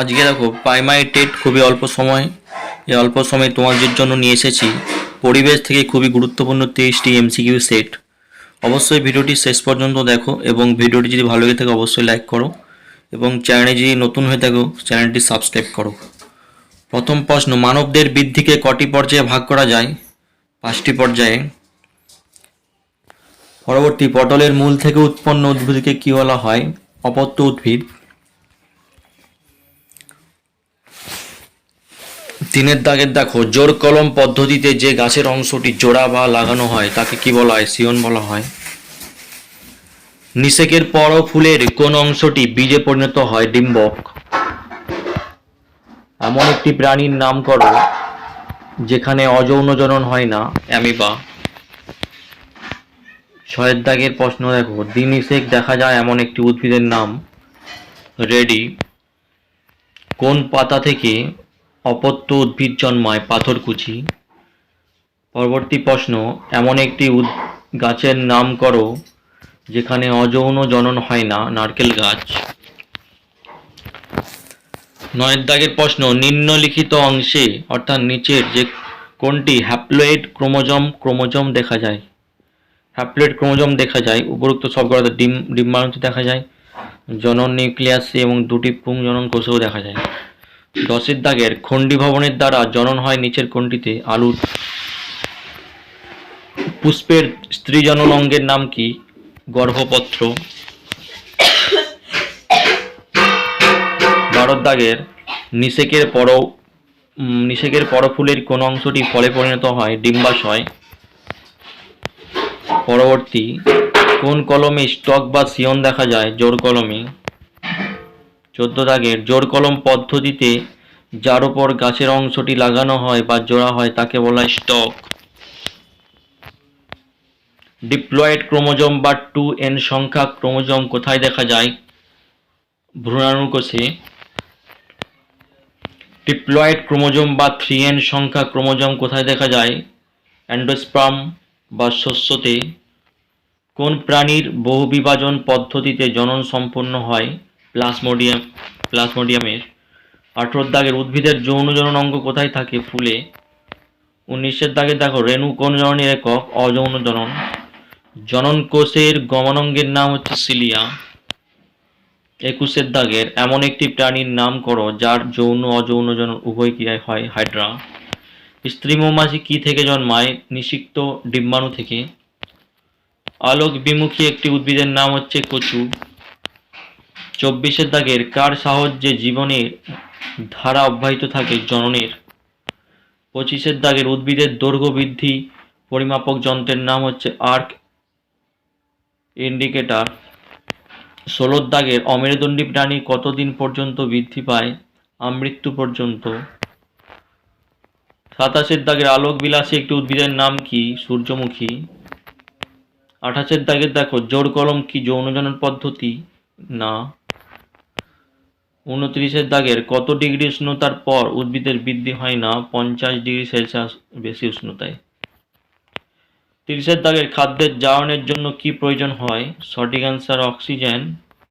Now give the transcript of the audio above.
আজকে দেখো primary TET খুবই অল্প সময়, এই অল্প সময় তোমাদের জন্য নিয়ে এসেছি। পরিবেশ থেকে খুবই গুরুত্বপূর্ণ তেইশটি এমসিকিউ সেট অবশ্যই ভিডিওটি শেষ পর্যন্ত দেখো এবং ভিডিওটি যদি ভালো লেগে থাকে, অবশ্যই লাইক করো এবং চ্যানেলে যদি নতুন হয়ে থাকো চ্যানেলটি সাবস্ক্রাইব করো। প্রথম প্রশ্ন, মানবদের বৃদ্ধিকে কটি পর্যায়ে ভাগ করা যায়? পাঁচটি পর্যায়ে। পরবর্তী, পটলের মূল থেকে উৎপন্ন উদ্ভিদকে কী বলা হয়? অপত্য উদ্ভিদ। তিনের দাগের দেখো, জোর কলম পদ্ধতিতে যে গাছের অংশটি জোড়া বা লাগানো হয়, তাকে কি বলা হয়? সিয়ন বলা হয়। নিষেকের পর ফুলের কোন অংশটি বীজে পরিণত হয়? ডিম্বক। এমন একটি প্রাণীর নাম করো, যেখানে অযৌন জনন হয় না। অ্যামিবা। ছয়ের দাগের প্রশ্ন দেখো দিনিষেক দেখা যায় এমন একটি উদ্ভিদের নাম। রেডি। কোন পাতা থেকে অপত্য উদ্ভিদ জন্মায় পাথরকুচি পরবর্তী প্রশ্ন, এমন একটি উদ গাছের নাম করো, যেখানে অযৌন জনন হয় না, নারকেল গাছ। নয়ের দাগের প্রশ্ন, নিম্নলিখিত অংশে, অর্থাৎ নিচের যে কোনটি হ্যাপ্লয়েড ক্রোমোজম ক্রোমোজম দেখা যায়। হ্যাপ্লয়েড ক্রোমোজম দেখা যায়, উপরোক্ত সবগুলোতে ডিম ডিম্বাণুতে দেখা যায়। জনন নিউক্লিয়াসে এবং দুটি পুংজনন কোষেও দেখা যায়। দশের দাগের খণ্ডী ভবনের দ্বারা জনন হয় নিচের কোনটিতে আলুর পুষ্পের স্ত্রী জনন অঙ্গের নাম কি? গর্ভপত্র। বারোর দাগের নিষেকের পর নিষেকের পরফুলের কোন অংশটি ফলে পরিণত হয়? ডিম্বাশয়। পরবর্তী, কোন কলমে স্টক বা সিয়ন দেখা যায়? জোর কলমে। চোদ্দ দাগের জোর কলম পদ্ধতিতে যার উপর গাছের অংশটি লাগানো হয় বা জোড়া হয় তাকে বলা হয় স্টক। ডিপ্লয়েড ক্রোমোজোম বা টু এন সংখ্যা ক্রোমোজোম কোথায় দেখা যায়? ভ্রূণাণুকোষে। ডিপ্লয়েড ক্রোমোজোম বা থ্রি এন সংখ্যা ক্রোমোজোম কোথায় দেখা যায়? অ্যান্ডোস্পার্ম বা শস্যতে। কোন প্রাণীর বহুবিভাজন পদ্ধতিতে জনন সম্পন্ন হয়? প্লাসমোডিয়াম, প্লাসমোডিয়ামের আঠেরোর দাগের উদ্ভিদের যৌন জনন অঙ্গ কোথায় থাকে ফুলে? উনিশের দাগে দেখো, রেণু কোন জননের একক? অযৌন জনন। জনন কোষের গমনাঙ্গের নাম হচ্ছে সিলিয়া। একুশের দাগের এমন একটি প্রাণীর নাম করো, যার যৌন অযৌন জনন উভয় ক্রিয়ায় হয়, হাইড্রা। স্ত্রী মৌমাছি কি থেকে জন্মায়? নিষিক্ত ডিম্বাণু থেকে। আলোক বিমুখী একটি উদ্ভিদের নাম হচ্ছে কচু। চব্বিশের দাগের কার সাহায্যে জীবনের ধারা অব্যাহত থাকে জননের? পঁচিশের দাগের উদ্ভিদের দৈর্ঘ্য বৃদ্ধি, পরিমাপক যন্ত্রের নাম হচ্ছে আর্ক ইন্ডিকেটার। ষোলোর দাগের অমেরুদণ্ডী প্রাণী কতদিন পর্যন্ত বৃদ্ধি পায়? আমৃত্যু পর্যন্ত। সাতাশের দাগের আলোক বিলাসী একটি উদ্ভিদের নাম কি? সূর্যমুখী। আঠাশের দাগের দেখো জোর কলম কি যৌনজনন পদ্ধতি? না। উনত্রিশের দাগের কত ডিগ্রি উষ্ণতার পর উদ্ভিদের বৃদ্ধি হয় না? পঞ্চাশ ডিগ্রি সেলসিয়াস বেশি উষ্ণতায়। তিরিশের দাগের খাদ্যের জারণের জন্য কি প্রয়োজন হয়? সঠিক অ্যান্সার অক্সিজেন